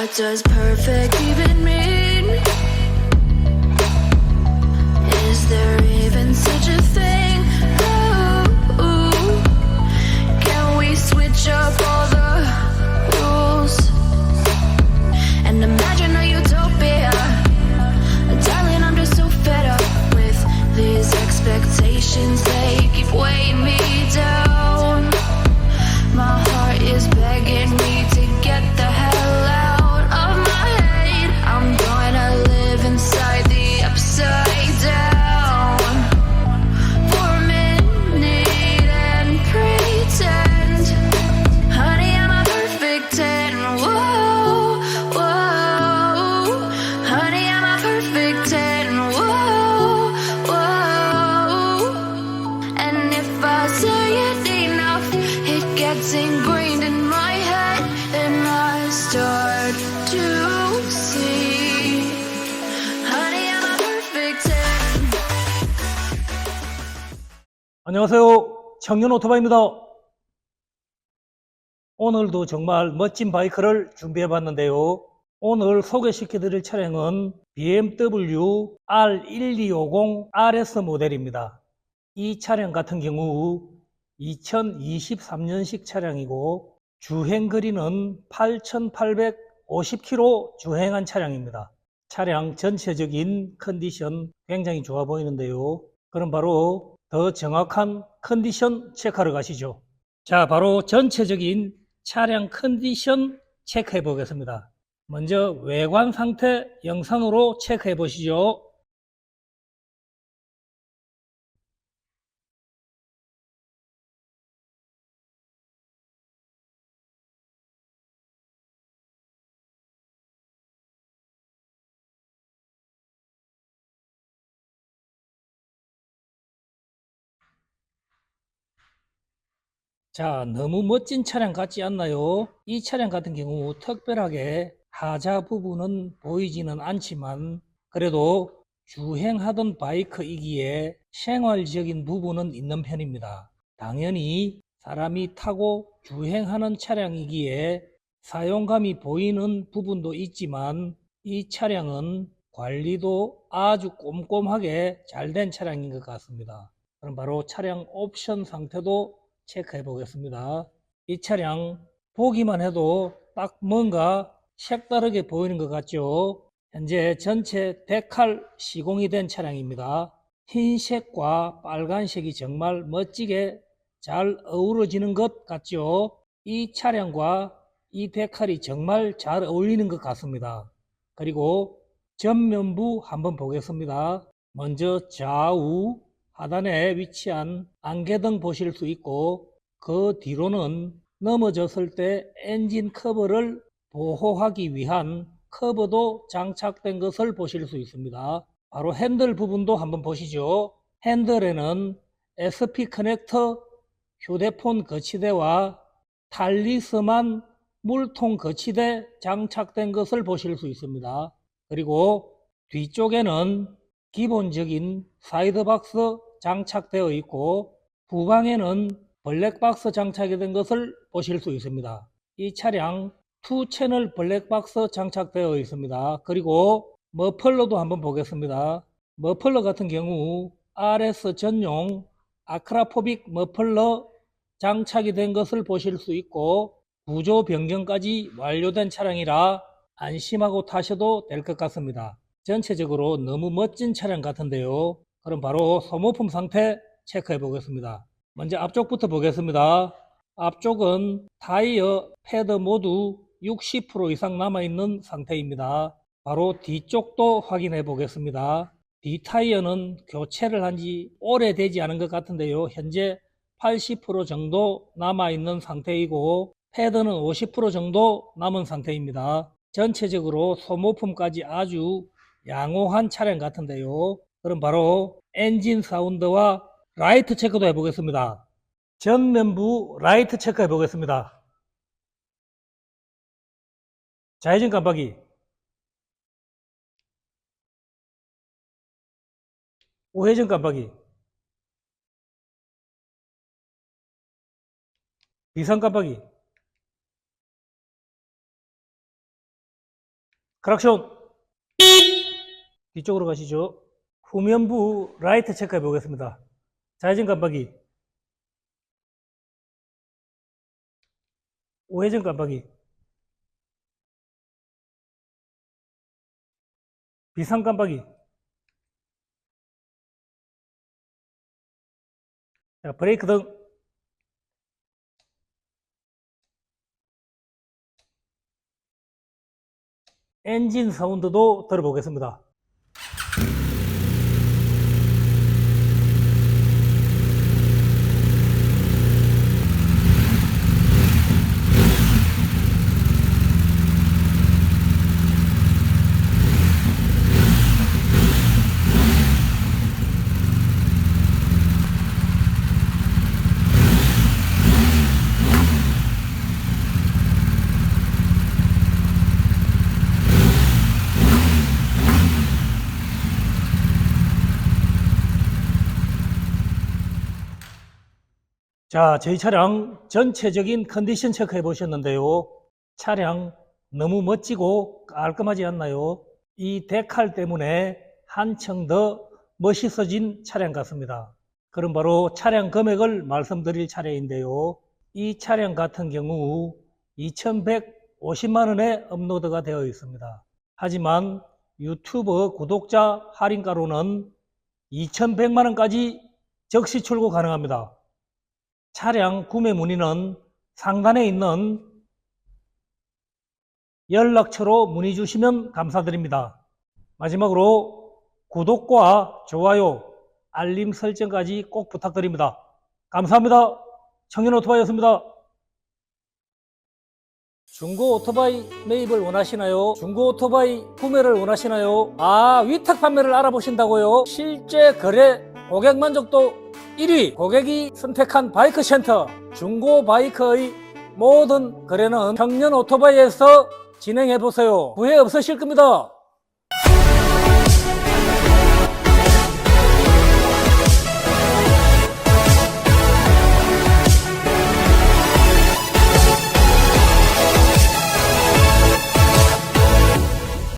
What does perfect even mean? Is there even such a thing? 안녕하세요. 청년 오토바이입니다. 오늘도 정말 멋진 바이크를 준비해 봤는데요. 오늘 소개시켜 드릴 차량은 BMW R1250 RS 모델입니다. 이 차량 같은 경우 2023년식 차량이고 주행 거리는 8,850km 주행한 차량입니다. 차량 전체적인 컨디션 굉장히 좋아 보이는데요. 그럼 바로 더 정확한 컨디션 체크하러 가시죠. 자, 바로 전체적인 차량 컨디션 체크해 보겠습니다. 먼저 외관 상태 영상으로 체크해 보시죠. 자, 너무 멋진 차량 같지 않나요? 이 차량 같은 경우 특별하게 하자 부분은 보이지는 않지만 그래도 주행하던 바이크이기에 생활적인 부분은 있는 편입니다. 당연히 사람이 타고 주행하는 차량이기에 사용감이 보이는 부분도 있지만 이 차량은 관리도 아주 꼼꼼하게 잘 된 차량인 것 같습니다. 그럼 바로 차량 옵션 상태도 체크해 보겠습니다. 이 차량 보기만 해도 딱 뭔가 색다르게 보이는 것 같죠? 현재 전체 데칼 시공이 된 차량입니다. 흰색과 빨간색이 정말 멋지게 잘 어우러지는 것 같죠? 이 차량과 이 데칼이 정말 잘 어울리는 것 같습니다. 그리고 전면부 한번 보겠습니다. 먼저 좌우 하단에 위치한 안개등 보실 수 있고 그 뒤로는 넘어졌을 때 엔진 커버를 보호하기 위한 커버도 장착된 것을 보실 수 있습니다. 바로 핸들 부분도 한번 보시죠. 핸들에는 SP 커넥터 휴대폰 거치대와 탈리스만 물통 거치대 장착된 것을 보실 수 있습니다. 그리고 뒤쪽에는 기본적인 사이드박스 장착되어 있고 후방에는 블랙박스 장착이 된 것을 보실 수 있습니다. 이 차량 2채널 블랙박스 장착되어 있습니다. 그리고 머플러도 한번 보겠습니다. 머플러 같은 경우 RS 전용 아크라포빅 머플러 장착이 된 것을 보실 수 있고 구조 변경까지 완료된 차량이라 안심하고 타셔도 될 것 같습니다. 전체적으로 너무 멋진 차량 같은데요. 그럼 바로 소모품 상태 체크해 보겠습니다. 먼저 앞쪽부터 보겠습니다. 앞쪽은 타이어, 패드 모두 60% 이상 남아있는 상태입니다. 바로 뒤쪽도 확인해 보겠습니다. 뒤 타이어는 교체를 한 지 오래되지 않은 것 같은데요. 현재 80% 정도 남아있는 상태이고 패드는 50% 정도 남은 상태입니다. 전체적으로 소모품까지 아주 양호한 차량 같은데요. 그럼 바로 엔진 사운드와 라이트 체크도 해보겠습니다. 전면부 라이트 체크 해보겠습니다. 좌회전 깜빡이 우회전 깜빡이 비상 깜빡이 크락션 뒤쪽으로 가시죠. 후면부 라이트 체크해 보겠습니다. 좌회전 깜빡이 우회전 깜빡이 비상 깜빡이 자, 브레이크 등 엔진 사운드도 들어보겠습니다. 자, 저희 차량 전체적인 컨디션 체크해 보셨는데요. 차량 너무 멋지고 깔끔하지 않나요? 이 데칼 때문에 한층 더 멋있어진 차량 같습니다. 그럼 바로 차량 금액을 말씀드릴 차례인데요. 이 차량 같은 경우 2150만 원에 업로드가 되어 있습니다. 하지만 유튜브 구독자 할인가로는 2100만 원까지 적시 출고 가능합니다. 차량 구매 문의는 상단에 있는 연락처로 문의 주시면 감사드립니다. 마지막으로 구독과 좋아요, 알림 설정까지 꼭 부탁드립니다. 감사합니다. 청년 오토바이였습니다. 중고 오토바이 매입을 원하시나요? 중고 오토바이 구매를 원하시나요? 아, 위탁 판매를 알아보신다고요? 실제 거래 고객 만족도 1위 고객이 선택한 바이크 센터 중고 바이크의 모든 거래는 청년 오토바이에서 진행해 보세요. 후회 없으실 겁니다.